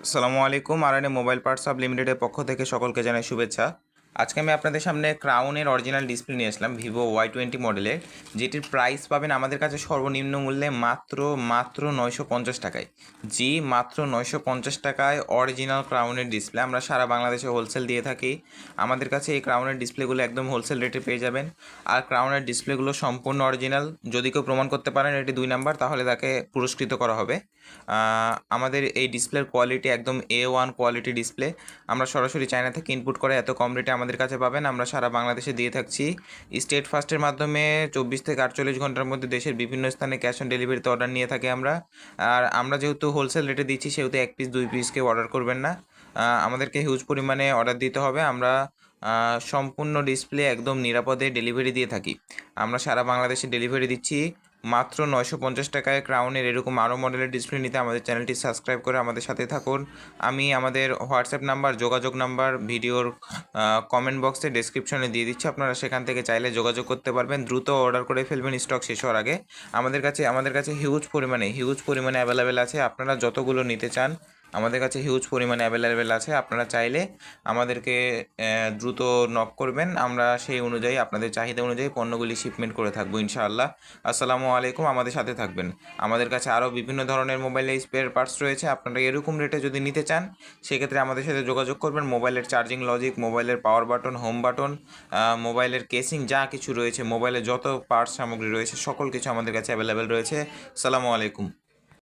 সালামু আলাইকুম আরানে mobile parts up লিমিটেডের পক্ষ থেকে সকলকে জানাই শুভেচ্ছা। আজকে আমি আপনাদের সামনে ক্রাউনের অরিজিনাল ডিসপ্লে নিয়ে আসলাম ভিভো ওয়াই টোয়েন্টি মডেলের যেটির প্রাইস পাবেন আমাদের কাছে সর্বনিম্ন মূল্যে মাত্র মাত্র নয়শো পঞ্চাশ টাকায়। জি, মাত্র নয়শো পঞ্চাশ টাকায় অরিজিনাল ক্রাউনের ডিসপ্লে আমরা সারা বাংলাদেশে হোলসেল দিয়ে থাকি। আমাদের কাছে এই ক্রাউনের ডিসপ্লেগুলো একদম হোলসেল রেটে পেয়ে যাবেন। আর ক্রাউনের ডিসপ্লেগুলো সম্পূর্ণ অরিজিনাল যদি কেউ প্রমাণ করতে পারেন এটি দুই নাম্বার, তাহলে তাকে পুরস্কৃত করা হবে। আমাদের এই ডিসপ্লের কোয়ালিটি একদম এ ওয়ান কোয়ালিটি ডিসপ্লে আমরা সরাসরি চায়না থেকে ইনপুট করে এত কম রেটে আমাদের কাছে পাবেন। আমরা সারা বাংলাদেশে দিয়ে থাকছি। স্টেট ফাস্টের মাধ্যমে চব্বিশ থেকে আটচল্লিশ ঘণ্টার মধ্যে দেশের বিভিন্ন স্থানে ক্যাশ অন ডেলিভারিতে অর্ডার নিয়ে থাকি আমরা। আর আমরা যেহেতু হোলসেল রেটে দিচ্ছি, সেহেতু এক পিস দুই পিস কেউ অর্ডার করবেন না। আমাদেরকে হিউজ পরিমাণে অর্ডার দিতে হবে। আমরা সম্পূর্ণ ডিসপ্লে একদম নিরাপদে ডেলিভারি দিয়ে থাকি। আমরা সারা বাংলাদেশে ডেলিভারি দিচ্ছি। মাত্র নয়শো পঞ্চাশ টাকায় ক্রাউনের এরকম আরও মডেলের ডিসপ্লে নিতে আমাদের চ্যানেলটি সাবস্ক্রাইব করে আমাদের সাথে থাকুন। আমি আমাদের হোয়াটসঅ্যাপ নাম্বার যোগাযোগ নাম্বার ভিডিওর কমেন্ট বক্সে ডিসক্রিপশনে দিয়ে দিচ্ছি। আপনারা সেখান থেকে চাইলে যোগাযোগ করতে পারবেন। দ্রুত অর্ডার করে ফেলবেন স্টক শেষ হওয়ার আগে। আমাদের কাছে আমাদের কাছে হিউজ পরিমাণে হিউজ পরিমাণে অ্যাভেলেবেল আছে। আপনারা যতগুলো নিতে চান আমাদের কাছে হিউজ পরিমাণে অ্যাভেলেবেল আছে। আপনারা চাইলে আমাদেরকে দ্রুত নক করবেন। আমরা সেই অনুযায়ী, আপনাদের চাহিদা অনুযায়ী পণ্যগুলি শিপমেন্ট করে থাকব, ইনশাআল্লাহ। আসসালামু আলাইকুম, আমাদের সাথে থাকবেন। আমাদের কাছে আরও বিভিন্ন ধরনের মোবাইলের স্পেয়ার পার্টস রয়েছে। আপনারা এরকম রেটে যদি নিতে চান, সেক্ষেত্রে আমাদের সাথে যোগাযোগ করবেন। মোবাইলের চার্জিং লজিক মোবাইলের পাওয়ার বাটন হোম বাটন মোবাইলের কেসিং যা কিছু রয়েছে মোবাইলের যত পার্টস সামগ্রী রয়েছে, সকল কিছু আমাদের কাছে অ্যাভেলেবেল রয়েছে। সালামু আলাইকুম।